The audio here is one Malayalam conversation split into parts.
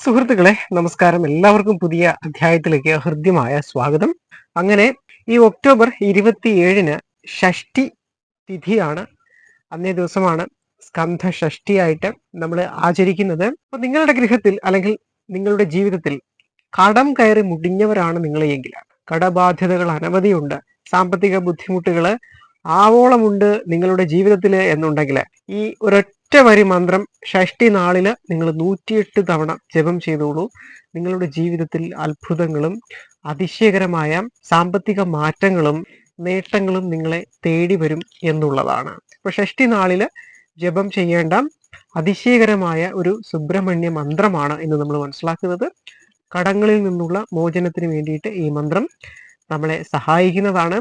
സുഹൃത്തുക്കളെ നമസ്കാരം. എല്ലാവർക്കും പുതിയ അധ്യായത്തിലേക്ക് ഹൃദ്യമായ സ്വാഗതം. അങ്ങനെ ഈ ഒക്ടോബർ ഇരുപത്തിയേഴിന് ഷഷ്ടി തിഥിയാണ്. അന്നേ ദിവസമാണ് സ്കന്ധ ഷഷ്ടിയായിട്ട് നമ്മൾ ആചരിക്കുന്നത്. അപ്പൊ നിങ്ങളുടെ ഗൃഹത്തിൽ അല്ലെങ്കിൽ നിങ്ങളുടെ ജീവിതത്തിൽ കടം കയറി മുടിഞ്ഞവരാണ് നിങ്ങൾ എങ്കിൽ കടബാധ്യതകൾ അനവധിയുണ്ട് സാമ്പത്തിക ബുദ്ധിമുട്ടുകൾ ആവോളമുണ്ട് നിങ്ങളുടെ ജീവിതത്തിൽ എന്നുണ്ടെങ്കിൽ ഈ ഒരൊറ്റ വരി മന്ത്രം ഷഷ്ടി നാളിൽ നിങ്ങൾ നൂറ്റിയെട്ട് തവണ ജപം ചെയ്തോളൂ. നിങ്ങളുടെ ജീവിതത്തിൽ അത്ഭുതങ്ങളും അതിശയകരമായ സാമ്പത്തിക മാറ്റങ്ങളും നേട്ടങ്ങളും നിങ്ങളെ തേടി വരും എന്നുള്ളതാണ്. അപ്പൊ ഷഷ്ടി നാളിൽ ജപം ചെയ്യേണ്ട അതിശയകരമായ ഒരു സുബ്രഹ്മണ്യ മന്ത്രമാണ് എന്ന് നമ്മൾ മനസ്സിലാക്കുന്നത്. കടങ്ങളിൽ നിന്നുള്ള മോചനത്തിന് വേണ്ടിയിട്ട് ഈ മന്ത്രം നമ്മളെ സഹായിക്കുന്നതാണ്.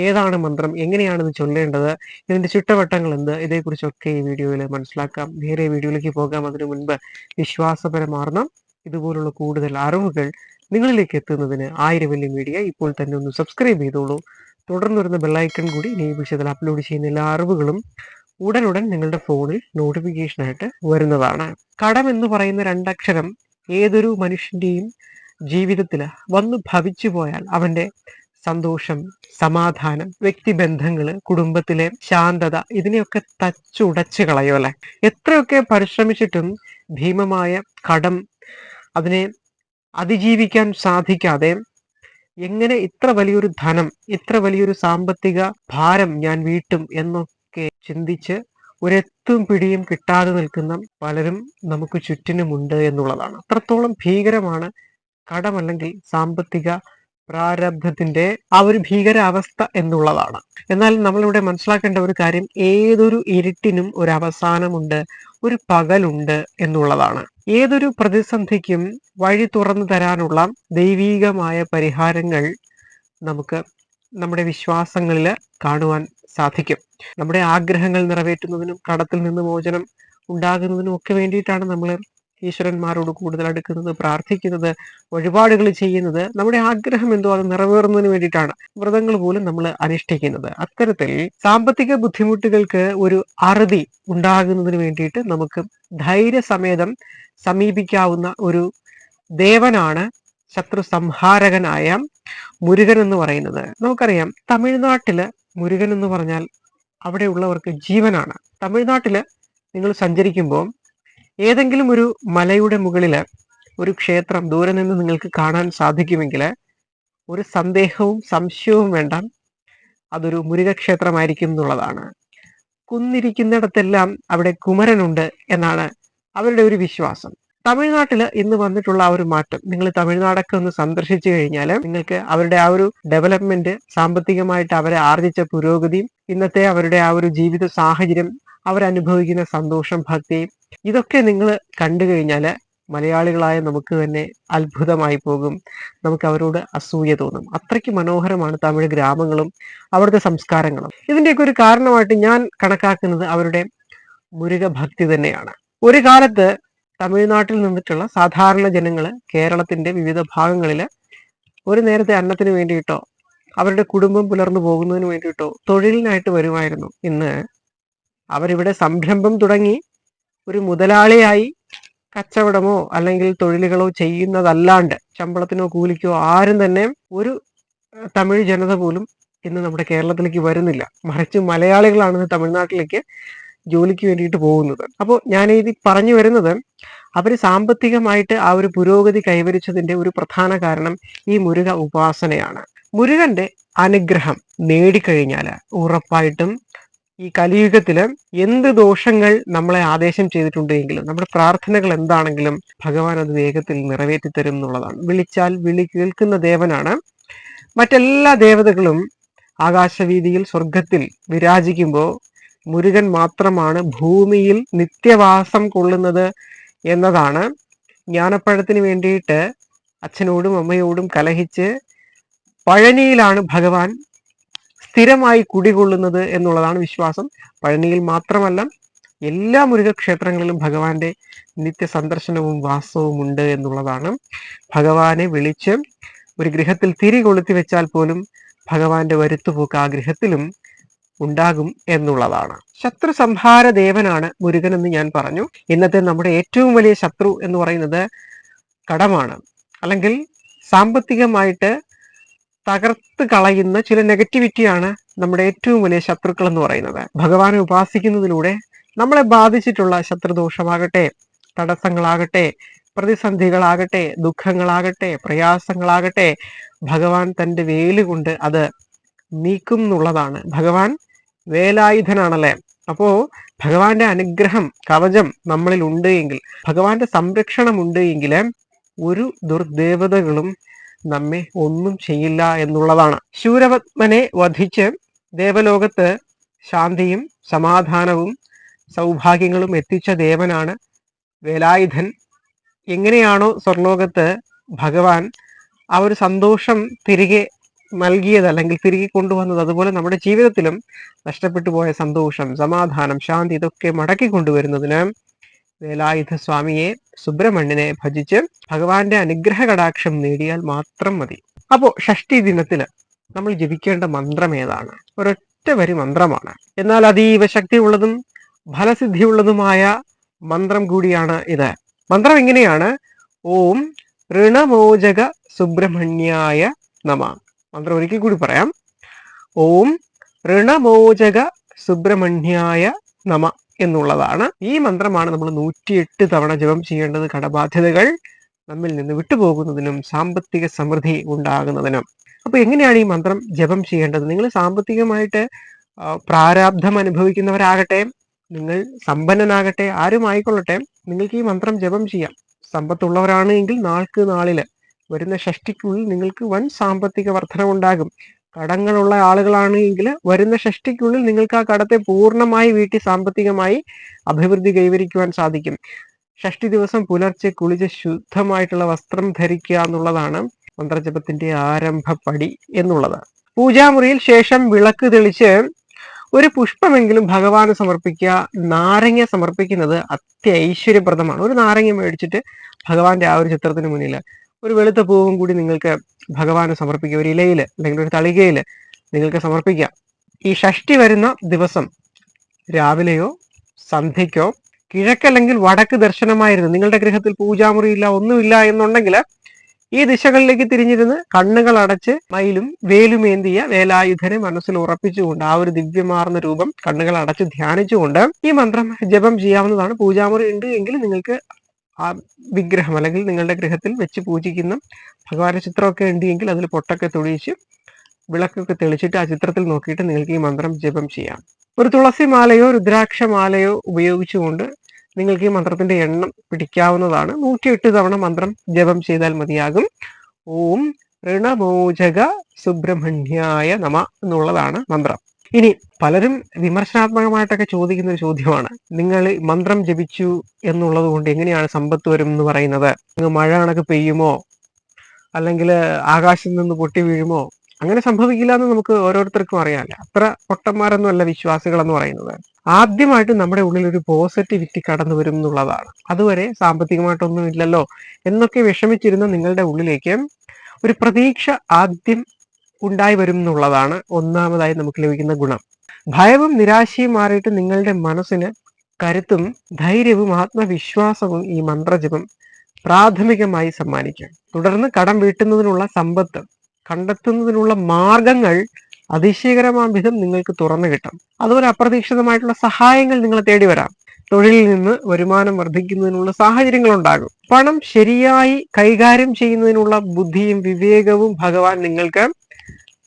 ഏതാണ് മന്ത്രം? എങ്ങനെയാണ് ഇത് ചൊല്ലേണ്ടത്? ഇതിന്റെ ചുറ്റവട്ടങ്ങൾ എന്ത് ഇതേക്കുറിച്ചൊക്കെ ഈ വീഡിയോയിൽ മനസ്സിലാക്കാം. നേരെ വീഡിയോയിലേക്ക് പോകാം. അതിനു മുൻപ് വിശ്വാസപരമാർന്ന ഇതുപോലുള്ള കൂടുതൽ അറിവുകൾ നിങ്ങളിലേക്ക് എത്തുന്നതിന് ആയിരം വലിയ മീഡിയ ഇപ്പോൾ തന്നെ ഒന്ന് സബ്സ്ക്രൈബ് ചെയ്തോളൂ. തുടർന്ന് വരുന്ന ബെല്ലൈക്കൺ കൂടി ഈ വിഷയത്തിൽ അപ്ലോഡ് ചെയ്യുന്ന എല്ലാ അറിവുകളും ഉടനുടൻ നിങ്ങളുടെ ഫോണിൽ നോട്ടിഫിക്കേഷനായിട്ട് വരുന്നതാണ്. കടം എന്ന് പറയുന്ന രണ്ടക്ഷരം ഏതൊരു മനുഷ്യന്റെയും ജീവിതത്തിൽ വന്നു ഭവിച്ചു പോയാൽ അവന്റെ സന്തോഷം സമാധാനം വ്യക്തിബന്ധങ്ങൾ കുടുംബത്തിലെ ശാന്തത ഇതിനെയൊക്കെ തച്ചുടച്ചു കളയോ അല്ലെ? എത്രയൊക്കെ പരിശ്രമിച്ചിട്ടും ഭീമമായ കടം അതിനെ അതിജീവിക്കാൻ സാധിക്കാതെ എങ്ങനെ ഇത്ര വലിയൊരു ധനം ഇത്ര വലിയൊരു സാമ്പത്തിക ഭാരം ഞാൻ വീട്ടും എന്നൊക്കെ ചിന്തിച്ച് ഒരെത്തും പിടിയും കിട്ടാതെ നിൽക്കുന്ന പലരും നമുക്ക് ചുറ്റിനുമുണ്ട് എന്നുള്ളതാണ്. അത്രത്തോളം ഭീകരമാണ് കടമല്ലെങ്കിൽ സാമ്പത്തിക പ്രാരബ്ധത്തിന്റെ ആ ഒരു ഭീകരാവസ്ഥ എന്നുള്ളതാണ്. എന്നാൽ നമ്മളിവിടെ മനസ്സിലാക്കേണ്ട ഒരു കാര്യം ഏതൊരു ഇരുട്ടിനും ഒരു അവസാനമുണ്ട് ഒരു പകലുണ്ട് എന്നുള്ളതാണ്. ഏതൊരു പ്രതിസന്ധിക്കും വഴി തുറന്നു തരാനുള്ള ദൈവീകമായ പരിഹാരങ്ങൾ നമുക്ക് നമ്മുടെ വിശ്വാസങ്ങളിൽ കാണുവാൻ സാധിക്കും. നമ്മുടെ ആഗ്രഹങ്ങൾ നിറവേറ്റുന്നതിനും കടത്തിൽ നിന്ന് മോചനം ഉണ്ടാകുന്നതിനും ഒക്കെ വേണ്ടിയിട്ടാണ് നമ്മൾ ഈശ്വരന്മാരോട് കൂടുതൽ അടുക്കുന്നത് പ്രാർത്ഥിക്കുന്നത് വഴിപാടുകൾ ചെയ്യുന്നത് നമ്മുടെ ആഗ്രഹം എന്തോ അത് നിറവേറുന്നതിന് വേണ്ടിയിട്ടാണ് വ്രതങ്ങൾ പോലും നമ്മൾ അനുഷ്ഠിക്കുന്നത്. അത്തരത്തിൽ സാമ്പത്തിക ബുദ്ധിമുട്ടുകൾക്ക് ഒരു അറുതി ഉണ്ടാകുന്നതിന് വേണ്ടിയിട്ട് നമുക്ക് ധൈര്യസമേതം സമീപിക്കാവുന്ന ഒരു ദേവനാണ് ശത്രു സംഹാരകനായ മുരുകൻ എന്ന് പറയുന്നത്. നമുക്കറിയാം തമിഴ്നാട്ടിൽ മുരുകൻ എന്ന് പറഞ്ഞാൽ അവിടെയുള്ളവർക്ക് ജീവനാണ്. തമിഴ്നാട്ടിൽ നിങ്ങൾ സഞ്ചരിക്കുമ്പോൾ ഏതെങ്കിലും ഒരു മലയുടെ മുകളിൽ ഒരു ക്ഷേത്രം ദൂരെ നിന്ന് നിങ്ങൾക്ക് കാണാൻ സാധിക്കുമെങ്കിൽ ഒരു സന്ദേഹവും സംശയവും വേണ്ട. അതൊരു മുരുകക്ഷേത്രമായിരിക്കും എന്നുള്ളതാണ്. കുന്നിരിക്കുന്നിടത്തെല്ലാം അവിടെ കുമരനുണ്ട് എന്നാണ് അവരുടെ ഒരു വിശ്വാസം. തമിഴ്നാട്ടിൽ ഇന്ന് വന്നിട്ടുള്ള ആ ഒരു മാറ്റം നിങ്ങൾ തമിഴ്നാടൊക്കെ ഒന്ന് സന്ദർശിച്ചു കഴിഞ്ഞാൽ നിങ്ങൾക്ക് അവരുടെ ആ ഒരു ഡെവലപ്മെന്റ് സാമ്പത്തികമായിട്ട് അവരെ ആർജിച്ച പുരോഗതിയും ഇന്നത്തെ അവരുടെ ആ ഒരു ജീവിത സാഹചര്യം അവരനുഭവിക്കുന്ന സന്തോഷം ഭക്തി ഇതൊക്കെ നിങ്ങൾ കണ്ടു കഴിഞ്ഞാൽ മലയാളികളായ നമുക്ക് തന്നെ അത്ഭുതമായി പോകും. നമുക്ക് അവരോട് അസൂയ തോന്നും. അത്രയ്ക്ക് മനോഹരമാണ് തമിഴ് ഗ്രാമങ്ങളും അവിടുത്തെ സംസ്കാരങ്ങളും. ഇതിന്റെയൊക്കെ ഒരു കാരണമായിട്ട് ഞാൻ കണക്കാക്കുന്നത് അവരുടെ മുരുക ഭക്തി തന്നെയാണ്. ഒരു കാലത്ത് തമിഴ്നാട്ടിൽ നിന്നിട്ടുള്ള സാധാരണ ജനങ്ങൾ കേരളത്തിന്റെ വിവിധ ഭാഗങ്ങളിൽ ഒരു നേരത്തെ അന്നത്തിന് വേണ്ടിയിട്ടോ അവരുടെ കുടുംബം പുലർന്നു പോകുന്നതിന് വേണ്ടിയിട്ടോ തൊഴിലിനായിട്ട് വരുമായിരുന്നു. ഇന്ന് അവരിവിടെ സംരംഭം തുടങ്ങി ഒരു മുതലാളിയായി കച്ചവടമോ അല്ലെങ്കിൽ തൊഴിലുകളോ ചെയ്യുന്നതല്ലാണ്ട് ശമ്പളത്തിനോ കൂലിക്കോ ആരും തന്നെ ഒരു തമിഴ് ജനത പോലും ഇന്ന് നമ്മുടെ കേരളത്തിലേക്ക് വരുന്നില്ല. മറിച്ച് മലയാളികളാണ് തമിഴ്നാട്ടിലേക്ക് ജോലിക്ക് വേണ്ടിയിട്ട് പോകുന്നത്. അപ്പോൾ ഞാൻ ഇത് പറഞ്ഞു വരുന്നത് അവർ സാമ്പത്തികമായിട്ട് ആ ഒരു പുരോഗതി കൈവരിച്ചതിന്റെ ഒരു പ്രധാന കാരണം ഈ മുരുക ഉപാസനയാണ്. മുരുകന്റെ അനുഗ്രഹം നേടിക്കഴിഞ്ഞാൽ ഉറപ്പായിട്ടും ഈ കലിയുഗത്തിൽ എന്ത് ദോഷങ്ങൾ നമ്മളെ ആദേശം ചെയ്തിട്ടുണ്ടെങ്കിലും നമ്മുടെ പ്രാർത്ഥനകൾ എന്താണെങ്കിലും ഭഗവാൻ അത് വേഗത്തിൽ നിറവേറ്റി തരും എന്നുള്ളതാണ്. വിളിച്ചാൽ വിളി കേൾക്കുന്ന ദേവനാണ്. മറ്റെല്ലാ ദേവതകളും ആകാശവീതിയിൽ സ്വർഗത്തിൽ വിരാജിക്കുമ്പോൾ മുരുകൻ മാത്രമാണ് ഭൂമിയിൽ നിത്യവാസം കൊള്ളുന്നത് എന്നതാണ്. ജ്ഞാനപ്പഴത്തിന് വേണ്ടിയിട്ട് അച്ഛനോടും അമ്മയോടും കലഹിച്ച് പഴനിയിലാണ് ഭഗവാൻ സ്ഥിരമായി കുടികൊള്ളുന്നത് എന്നുള്ളതാണ് വിശ്വാസം. പഴനിയിൽ മാത്രമല്ല എല്ലാ മുരുകക്ഷേത്രങ്ങളിലും ഭഗവാന്റെ നിത്യ സന്ദർശനവും വാസവും ഉണ്ട് എന്നുള്ളതാണ്. ഭഗവാനെ വിളിച്ച് ഒരു ഗൃഹത്തിൽ തിരി കൊളുത്തി വെച്ചാൽ പോലും ഭഗവാന്റെ വരുത്തുപോക്ക് ആ ഗൃഹത്തിലും ഉണ്ടാകും എന്നുള്ളതാണ്. ശത്രു സംഹാര ദേവനാണ് മുരുകൻ എന്ന് ഞാൻ പറഞ്ഞു. ഇന്നത്തെ നമ്മുടെ ഏറ്റവും വലിയ ശത്രു എന്ന് പറയുന്നത് കടമാണ്. അല്ലെങ്കിൽ സാമ്പത്തികമായിട്ട് തകർത്ത് കളയുന്ന ചില നെഗറ്റിവിറ്റിയാണ് നമ്മുടെ ഏറ്റവും വലിയ ശത്രുക്കൾ എന്ന് പറയുന്നത്. ഭഗവാനെ ഉപാസിക്കുന്നതിലൂടെ നമ്മളെ ബാധിച്ചിട്ടുള്ള ശത്രുദോഷമാകട്ടെ തടസ്സങ്ങളാകട്ടെ പ്രതിസന്ധികളാകട്ടെ ദുഃഖങ്ങളാകട്ടെ പ്രയാസങ്ങളാകട്ടെ ഭഗവാൻ തന്റെ വേൽ കൊണ്ട് അത് നീക്കും എന്നുള്ളതാണ്. ഭഗവാൻ വേലായുധനാണല്ലേ? അപ്പോ ഭഗവാന്റെ അനുഗ്രഹം കവചം നമ്മളിൽ ഉണ്ട് എങ്കിൽ ഭഗവാന്റെ സംരക്ഷണം ഉണ്ട് എങ്കിൽ ഒരു ദുർദേവതകളും നമ്മെ ഒന്നും ചെയ്യില്ല എന്നുള്ളതാണ്. ശൂരപത്മനെ വധിച്ച് ദേവലോകത്ത് ശാന്തിയും സമാധാനവും സൗഭാഗ്യങ്ങളും എത്തിച്ച ദേവനാണ് വേലായുധൻ. എങ്ങനെയാണോ സ്വർലോകത്ത് ഭഗവാൻ ആ ഒരു സന്തോഷം തിരികെ നൽകിയത് അല്ലെങ്കിൽ തിരികെ കൊണ്ടുവന്നത് അതുപോലെ നമ്മുടെ ജീവിതത്തിലും നഷ്ടപ്പെട്ടു പോയ സന്തോഷം സമാധാനം ശാന്തി ഇതൊക്കെ മടക്കി കൊണ്ടുവരുന്നതിന് വേലായുധ സ്വാമിയെ സുബ്രഹ്മണ്യനെ ഭജിച്ച് ഭഗവാന്റെ അനുഗ്രഹ കടാക്ഷം നേടിയാൽ മാത്രം മതി. അപ്പോ ഷഷ്ടി ദിനത്തിൽ നമ്മൾ ജപിക്കേണ്ട മന്ത്രം ഏതാണ്? ഒരൊറ്റ വരി മന്ത്രമാണ്. എന്നാൽ അതീവ ശക്തിയുള്ളതും ഫലസിദ്ധിയുള്ളതുമായ മന്ത്രം കൂടിയാണ് ഇത്. മന്ത്രം എങ്ങനെയാണ് ഓം ഋണമോചക സുബ്രഹ്മണ്യായ നമ. മന്ത്രം ഒരിക്കൽ കൂടി പറയാം. ഓം ഋണമോചക സുബ്രഹ്മണ്യായ നമ. എന്നുള്ളതാണ്. ഈ മന്ത്രമാണ് നമ്മൾ നൂറ്റിയെട്ട് തവണ ജപം ചെയ്യേണ്ടത്. കടബാധ്യതകൾ നമ്മിൽ നിന്ന് വിട്ടുപോകുന്നതിനും സാമ്പത്തിക സമൃദ്ധി ഉണ്ടാകുന്നതിനും. അപ്പൊ എങ്ങനെയാണ് ഈ മന്ത്രം ജപം ചെയ്യേണ്ടത്? നിങ്ങൾ സാമ്പത്തികമായിട്ട് പ്രാരാബ്ധം അനുഭവിക്കുന്നവരാകട്ടെ നിങ്ങൾ സമ്പന്നനാകട്ടെ ആരും ആയിക്കൊള്ളട്ടെ നിങ്ങൾക്ക് ഈ മന്ത്രം ജപം ചെയ്യാം. സമ്പത്തുള്ളവരാണ് എങ്കിൽ നാൾക്ക് നാളിൽ വരുന്ന ഷഷ്ടിക്കുള്ളിൽ നിങ്ങൾക്ക് വൻ സാമ്പത്തിക വർധനവുണ്ടാകും. കടങ്ങളുള്ള ആളുകളാണെങ്കിൽ വരുന്ന ഷഷ്ടിക്കുള്ളിൽ നിങ്ങൾക്ക് ആ കടത്തെ പൂർണമായി വീട്ടി സാമ്പത്തികമായി അഭിവൃദ്ധി കൈവരിക്കുവാൻ സാധിക്കും. ഷഷ്ടി ദിവസം പുലർച്ചെ കുളിച്ച് ശുദ്ധമായിട്ടുള്ള വസ്ത്രം ധരിക്കുക എന്നുള്ളതാണ് മന്ത്രജപത്തിന്റെ ആരംഭപ്പടി എന്നുള്ളത്. പൂജാമുറിയിൽ ശേഷം വിളക്ക് തെളിച്ച് ഒരു പുഷ്പമെങ്കിലും ഭഗവാന് സമർപ്പിക്കുക നാരങ്ങ സമർപ്പിക്കുന്നത് അത്യൈശ്വര്യപ്രദമാണ്. ഒരു നാരങ്ങ മേടിച്ചിട്ട് ഭഗവാന്റെ ആ ഒരു ചിത്രത്തിന് മുന്നിൽ ഒരു വെളുത്ത പൂവും കൂടി നിങ്ങൾക്ക് ഭഗവാന് സമർപ്പിക്കുക ഒരു ഇലയിൽ അല്ലെങ്കിൽ ഒരു തളികയിൽ നിങ്ങൾക്ക് സമർപ്പിക്കാം. ഈ ഷഷ്ടി വരുന്ന ദിവസം രാവിലെയോ സന്ധ്യയ്ക്കോ കിഴക്കല്ലെങ്കിൽ വടക്ക് ദർശനമായിരുന്നു. നിങ്ങളുടെ ഗൃഹത്തിൽ പൂജാമുറിയില്ല ഒന്നുമില്ല എന്നുണ്ടെങ്കിൽ ഈ ദിശകളിലേക്ക് തിരിഞ്ഞിരുന്ന് കണ്ണുകൾ അടച്ച് മയിലും വേലുമേന്തിയ വേലായുധനെ മനസ്സിൽ ഉറപ്പിച്ചുകൊണ്ട് ആ ഒരു ദിവ്യമാർന്ന രൂപം കണ്ണുകൾ അടച്ച് ധ്യാനിച്ചുകൊണ്ട് ഈ മന്ത്രം ജപം ചെയ്യാവുന്നതാണ്. പൂജാമുറി ഉണ്ട് എങ്കിൽ നിങ്ങൾക്ക് ആ വിഗ്രഹം അല്ലെങ്കിൽ നിങ്ങളുടെ ഗൃഹത്തിൽ വെച്ച് പൂജിക്കുന്ന ഭഗവാന്റെ ചിത്രമൊക്കെ ഉണ്ടെങ്കിൽ അതിൽ പൊട്ടൊക്കെ തൊഴിച്ച് വിളക്കൊക്കെ തെളിച്ചിട്ട് ആ ചിത്രത്തിൽ നോക്കിയിട്ട് നിങ്ങൾക്ക് ഈ മന്ത്രം ജപം ചെയ്യാം. ഒരു തുളസി മാലയോ രുദ്രാക്ഷ മാലയോ ഉപയോഗിച്ചുകൊണ്ട് നിങ്ങൾക്ക് ഈ മന്ത്രത്തിന്റെ എണ്ണം പിടിക്കാവുന്നതാണ്. നൂറ്റിയെട്ട് തവണ മന്ത്രം ജപം ചെയ്താൽ മതിയാകും. ഓം ഋണമോചക സുബ്രഹ്മണ്യായ നമ എന്നുള്ളതാണ് മന്ത്രം. ഇനി പലരും വിമർശനാത്മകമായിട്ടൊക്കെ ചോദിക്കുന്ന ഒരു ചോദ്യമാണ്. നിങ്ങൾ മന്ത്രം ജപിച്ചു എന്നുള്ളത് കൊണ്ട് എങ്ങനെയാണ് സമ്പത്ത് വരും എന്ന് പറയുന്നത്? മഴ കണക്ക് പെയ്യുമോ? അല്ലെങ്കിൽ ആകാശത്ത് നിന്ന് പൊട്ടി വീഴുമോ? അങ്ങനെ സംഭവിക്കില്ല എന്ന് നമുക്ക് ഓരോരുത്തർക്കും അറിയാമല്ലോ അത്ര പൊട്ടന്മാരൊന്നും അല്ല വിശ്വാസികൾ എന്ന് പറയുന്നത്. ആദ്യമായിട്ട് നമ്മുടെ ഉള്ളിൽ ഒരു പോസിറ്റിവിറ്റി കടന്നു വരും എന്നുള്ളതാണ്. അതുവരെ സാമ്പത്തികമായിട്ടൊന്നും ഇല്ലല്ലോ എന്നൊക്കെ വിഷമിച്ചിരുന്ന നിങ്ങളുടെ ഉള്ളിലേക്ക് ഒരു പ്രതീക്ഷ ആദ്യം ഉണ്ടായി വരും എന്നുള്ളതാണ് ഒന്നാമതായി നമുക്ക് ലഭിക്കുന്ന ഗുണം. ഭയവും നിരാശയും മാറിയിട്ട് നിങ്ങളുടെ മനസ്സിന് കരുത്തും ധൈര്യവും ആത്മവിശ്വാസവും ഈ മന്ത്രജപം പ്രാഥമികമായി സമ്മാനിക്കും. തുടർന്ന് കടം വീട്ടുന്നതിനുള്ള സമ്പത്ത് കണ്ടെത്തുന്നതിനുള്ള മാർഗങ്ങൾ അതിശയകരമാം വിധം നിങ്ങൾക്ക് തുറന്നു കിട്ടും. അതുപോലെ അപ്രതീക്ഷിതമായിട്ടുള്ള സഹായങ്ങൾ നിങ്ങളെ തേടി വരാം. തൊഴിലിൽ നിന്ന് വരുമാനം വർദ്ധിക്കുന്നതിനുള്ള സാഹചര്യങ്ങൾ ഉണ്ടാകും. പണം ശരിയായി കൈകാര്യം ചെയ്യുന്നതിനുള്ള ബുദ്ധിയും വിവേകവും ഭഗവാൻ നിങ്ങൾക്ക്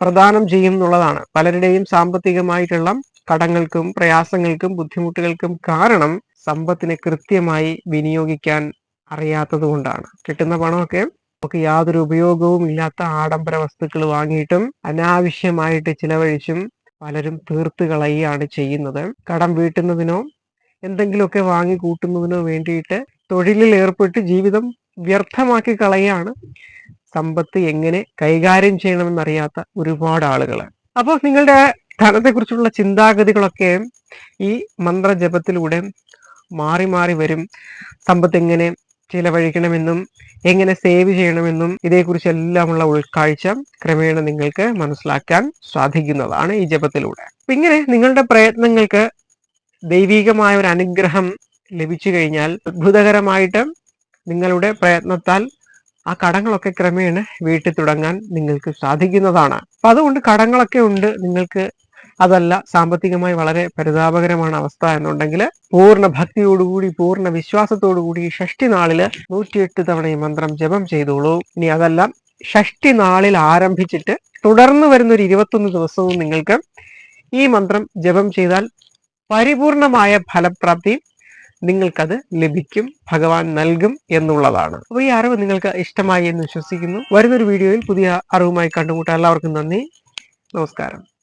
പ്രദാനം ചെയ്യും എന്നുള്ളതാണ്. പലരുടെയും സാമ്പത്തികമായിട്ടുള്ള കടങ്ങൾക്കും പ്രയാസങ്ങൾക്കും ബുദ്ധിമുട്ടുകൾക്കും കാരണം സമ്പത്തിനെ കൃത്യമായി വിനിയോഗിക്കാൻ അറിയാത്തത് കൊണ്ടാണ്. കിട്ടുന്ന പണമൊക്കെ നമുക്ക് യാതൊരു ഉപയോഗവും ഇല്ലാത്ത ആഡംബര വസ്തുക്കൾ വാങ്ങിയിട്ടും അനാവശ്യമായിട്ട് ചിലവഴിച്ചും പലരും തീർത്ത് കളയുകയാണ് ചെയ്യുന്നത്. കടം വീട്ടുന്നതിനോ എന്തെങ്കിലുമൊക്കെ വാങ്ങി കൂട്ടുന്നതിനോ വേണ്ടിയിട്ട് തൊഴിലിൽ ഏർപ്പെട്ട് ജീവിതം വ്യർത്ഥമാക്കി കളയാണ് സമ്പത്ത് എങ്ങനെ കൈകാര്യം ചെയ്യണമെന്നറിയാത്ത ഒരുപാട് ആളുകൾ അപ്പോൾ നിങ്ങളുടെ ധനത്തെക്കുറിച്ചുള്ള ചിന്താഗതികളൊക്കെ ഈ മന്ത്രജപത്തിലൂടെ മാറി മാറി വരും. സമ്പത്ത് എങ്ങനെ ചിലവഴിക്കണമെന്നും എങ്ങനെ സേവ് ചെയ്യണമെന്നും ഇതേക്കുറിച്ച് എല്ലാമുള്ള ഉൾക്കാഴ്ച ക്രമേണ നിങ്ങൾക്ക് മനസ്സിലാക്കാൻ സാധിക്കുന്നതാണ് ഈ ജപത്തിലൂടെ. ഇങ്ങനെ നിങ്ങളുടെ പ്രയത്നങ്ങൾക്ക് ദൈവീകമായ ഒരു അനുഗ്രഹം ലഭിച്ചു കഴിഞ്ഞാൽ അത്ഭുതകരമായിട്ട് നിങ്ങളുടെ പ്രയത്നത്താൽ ആ കടങ്ങളൊക്കെ ക്രമേണ വീട്ടിൽ തുടങ്ങാൻ നിങ്ങൾക്ക് സാധിക്കുന്നതാണ്. അപ്പൊ അതുകൊണ്ട് കടങ്ങളൊക്കെ ഉണ്ട്. നിങ്ങൾക്ക് അതല്ല സാമ്പത്തികമായി വളരെ പരിതാപകരമാണ് അവസ്ഥ എന്നുണ്ടെങ്കിൽ പൂർണ ഭക്തിയോടുകൂടി പൂർണ വിശ്വാസത്തോടുകൂടി ഈ ഷഷ്ടി നാളിൽ നൂറ്റിയെട്ട് തവണ ഈ മന്ത്രം ജപം ചെയ്തോളൂ. ഇനി അതെല്ലാം ഷഷ്ടി നാളിൽ ആരംഭിച്ചിട്ട് തുടർന്ന് വരുന്ന ഒരു ഇരുപത്തൊന്ന് ദിവസവും നിങ്ങൾക്ക് ഈ മന്ത്രം ജപം ചെയ്താൽ പരിപൂർണമായ ഫലപ്രാപ്തി നിങ്ങൾക്കത് ലഭിക്കും ഭഗവാൻ നൽകും എന്നുള്ളതാണ്. അപ്പോൾ ഈ അറിവ് നിങ്ങൾക്ക് ഇഷ്ടമായി എന്ന് വിശ്വസിക്കുന്നു. വരുന്നൊരു വീഡിയോയിൽ പുതിയ അറിവുമായി കണ്ടുമുട്ടാൻ എല്ലാവർക്കും നന്ദി. നമസ്കാരം.